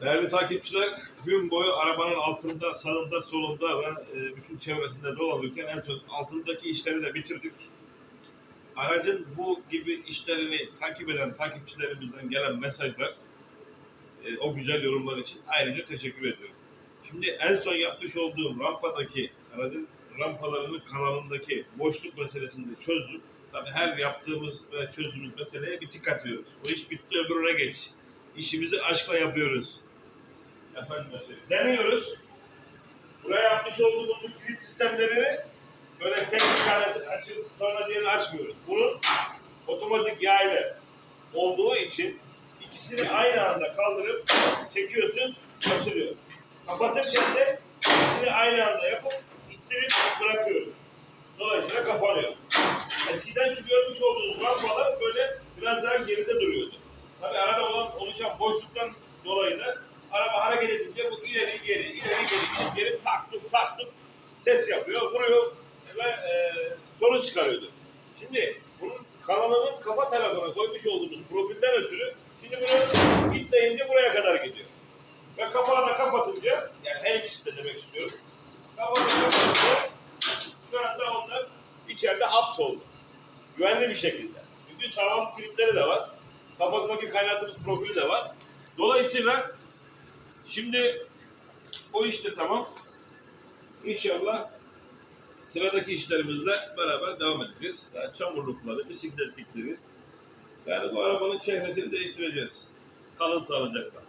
Değerli takipçiler, gün boyu arabanın altında, sağında, solunda ve e, bütün çevresinde dolanırken en son altındaki işleri de bitirdik. Aracın bu gibi işlerini takip eden takipçilerimizden gelen mesajlar, e, o güzel yorumlar için ayrıca teşekkür ediyorum. Şimdi en son yapmış olduğum rampadaki, aracın rampalarının kanalındaki boşluk meselesini de çözdüm. Tabii her yaptığımız ve çözdüğümüz meseleye bir tik atıyoruz. O iş bitti öbürüne geç. İşimizi aşkla yapıyoruz. Efendim. Deniyoruz. Buraya yapmış olduğumuz bu kilit sistemlerini böyle tek bir tanesi açıp sonra diğerini açmıyoruz. Bunun otomatik yaylı olduğu için ikisini aynı anda kaldırıp çekiyorsun, açılıyor. Kapatırken de ikisini aynı anda yapıp ittirip bırakıyoruz. Dolayısıyla kapanıyor. Eskiden şu görmüş olduğunuz rampalar böyle biraz daha geride duruyordu. Tabii arada olan oluşan boşluktan dolayı da araba hareket edince bu ileri geri, ileri geri, geri tak tuk tak tuk ses yapıyor, vuruyor ve e, sorun çıkarıyordu. Şimdi bunun kanalının kafa tarafına koymuş olduğumuz profilden ötürü şimdi bunu gitleyince buraya kadar gidiyor. Ve kapağı da kapatınca, yani her ikisi de demek istiyorum. Kapağı da kapatınca şu anda onlar içeride hapsoldu. Güvenli bir şekilde. Çünkü sağlam kilitleri de var. Kafasındaki kaynattığımız profili de var. Dolayısıyla şimdi o işte tamam. İnşallah sıradaki işlerimizle beraber devam edeceğiz. Yani çamurlukları, bisikletlikleri. Yani bu arabanın çehresini değiştireceğiz. Kalın sağlıcakla.